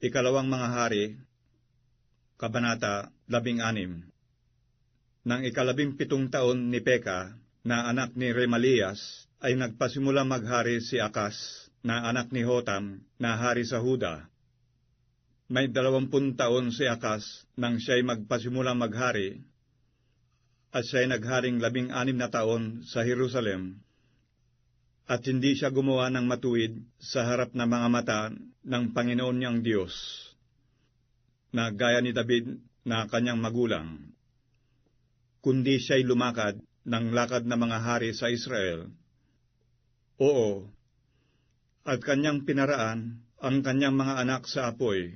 Ikalawang mga hari, Kabanata 16 Nang ikalabing pitong taon ni Peka, na anak ni Remalias, ay nagpasimula maghari si Akas, na anak ni Hotam, na hari sa Huda. May dalawampun taon si Akas nang siya'y magpasimula maghari, at siya'y nagharing labing anim na taon sa Jerusalem, at hindi siya gumawa ng matuwid sa harap ng mga mata ng Panginoon niyang Diyos, na gaya ni David na kanyang magulang, kundi siya'y lumakad ng lakad na mga hari sa Israel. Oo, at kanyang pinaraan ang kanyang mga anak sa apoy,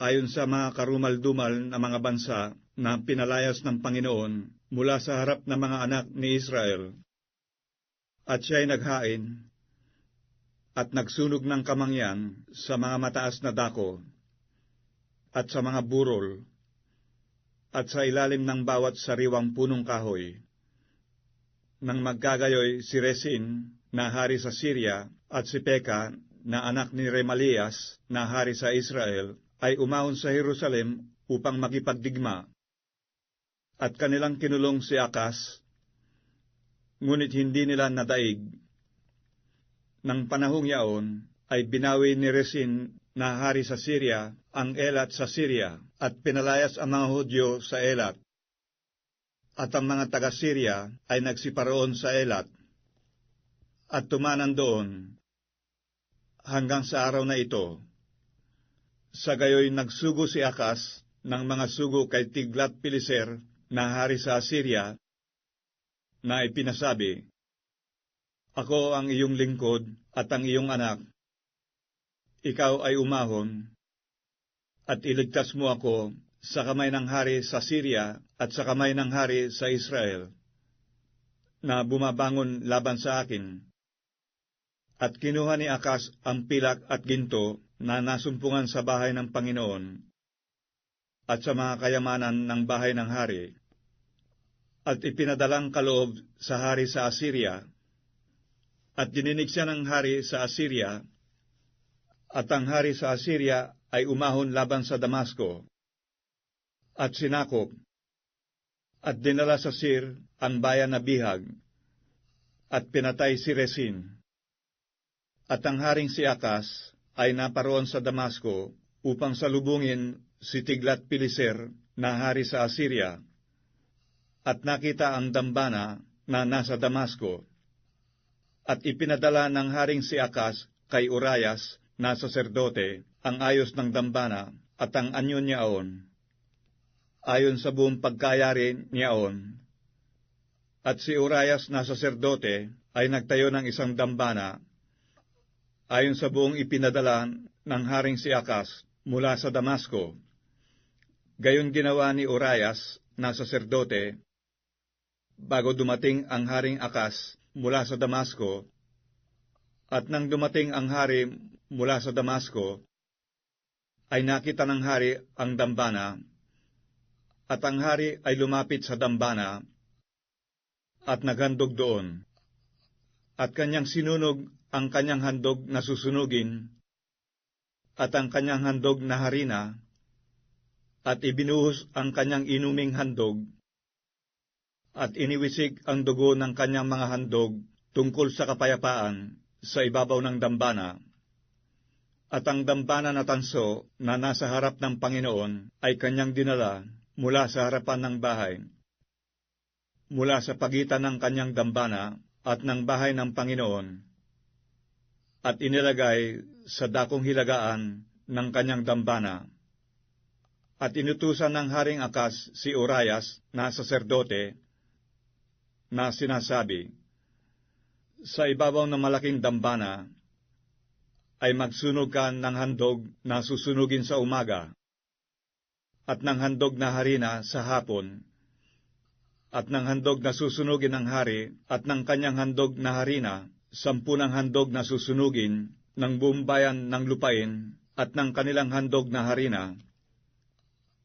ayon sa mga karumal-dumal na mga bansa na pinalayas ng Panginoon mula sa harap ng mga anak ni Israel at siya'y naghain at nagsunog ng kamangyan sa mga mataas na dako at sa mga burol at sa ilalim ng bawat sariwang punong kahoy. Nang magkagayoy si Resin na hari sa Syria at si Peka na anak ni Remalias na hari sa Israel ay umahon sa Jerusalem upang makipagdigma at kanilang kinulong si Akas ngunit hindi nila nadaig. Nang panahong yaon, ay binawi ni Resin na hari sa Syria ang Elat sa Syria at pinalayas ang mga Hudyo sa Elat. At ang mga taga-Syria ay nagsiparoon sa Elat at tumanan doon hanggang sa araw na ito. Sa gayoy nagsugo si Akas ng mga sugo kay Tiglat Pileser na hari sa Assyria na ipinasabi, Ako ang iyong lingkod at ang iyong anak. Ikaw ay umahon at iligtas mo ako sa kamay ng hari sa Syria at sa kamay ng hari sa Israel na bumabangon laban sa akin. At kinuha ni Akas ang pilak at ginto na nasumpungan sa bahay ng Panginoon at sa mga kayamanan ng bahay ng hari at ipinadalang kaloob sa hari sa Assyria, at dininig siya ng hari sa Assyria, at ang hari sa Assyria ay umahon laban sa Damasco, at sinakop, at dinala sa Sir ang bayan na bihag, at pinatay si Resin. At ang haring si Akas ay naparoon sa Damasco upang salubungin si Tiglat Pileser na hari sa Assyria, at nakita ang dambana na nasa Damasco. At ipinadala ng haring si Akas kay Urayas na saserdote ang ayos ng dambana at ang anyo niyaon. Ayon sa buong pagkayari niyaon. At si Urayas na saserdote ay nagtayo ng isang dambana ayon sa buong ipinadala ng haring si Akas mula sa Damasco. Gayon ginawa ni Urayas na saserdote bago dumating ang Haring Akas mula sa Damasco, at nang dumating ang hari mula sa Damasco, ay nakita ng hari ang dambana, at ang hari ay lumapit sa dambana, at naghandog doon, at kanyang sinunog ang kanyang handog na susunugin, at ang kanyang handog na harina, at ibinuhos ang kanyang inuming handog, at iniwisig ang dugo ng kanyang mga handog tungkol sa kapayapaan sa ibabaw ng dambana. At ang dambana na tanso na nasa harap ng Panginoon ay kanyang dinala mula sa harapan ng bahay. Mula sa pagitan ng kanyang dambana at ng bahay ng Panginoon, at inilagay sa dakong hilagaan ng kanyang dambana. At inutusan ng Haring Akas si Urayas na saserdote na sinasabi, Sa ibabaw ng malaking dambana ay magsunog ka ng handog na susunugin sa umaga, at ng handog na harina sa hapon, at ng handog na susunugin ng hari, at ng kanyang handog na harina, sampu ng handog na susunugin ng buong bayan ng lupain, at ng kanilang handog na harina,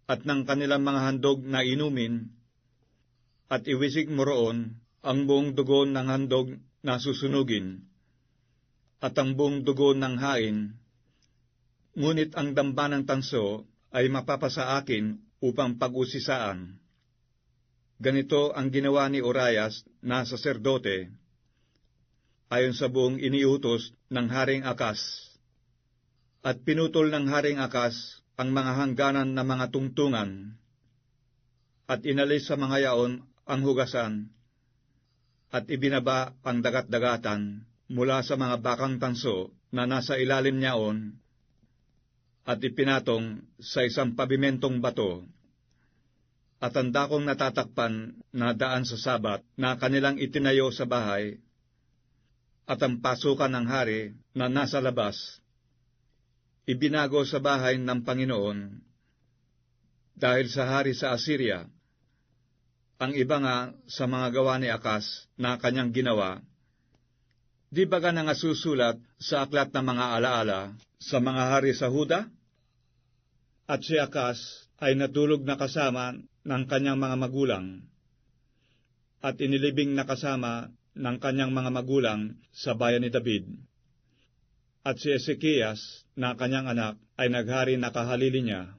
at ng kanilang mga handog na inumin, at iwisig mo roon ang buong dugo ng handog na susunugin, at ang buong dugo ng hain, ngunit ang damba ng tanso ay mapapasa akin upang pag-usisaan. Ganito ang ginawa ni Urias na saserdote, ayon sa buong iniutos ng Haring Akas. At pinutol ng Haring Akas ang mga hangganan ng mga tungtungan, at inalis sa mga yaon ang hugasan, at ibinaba ang dagat-dagatan mula sa mga bakang tanso na nasa ilalim niyaon, at ipinatong sa isang pabimentong bato at ang dakong natatakpan na daan sa sabat na kanilang itinayo sa bahay, at ang pasukan ng hari na nasa labas, ibinago sa bahay ng Panginoon, dahil sa hari sa Assyria, ang iba nga sa mga gawa ni Akas na kanyang ginawa, di ba nga susulat sa aklat ng mga alaala sa mga hari sa Huda? At si Akas ay natulog na kasama ng kanyang mga magulang at inilibing na kasama ng kanyang mga magulang sa bayan ni David. At si Ezekias na kanyang anak ay naghari na kahalili niya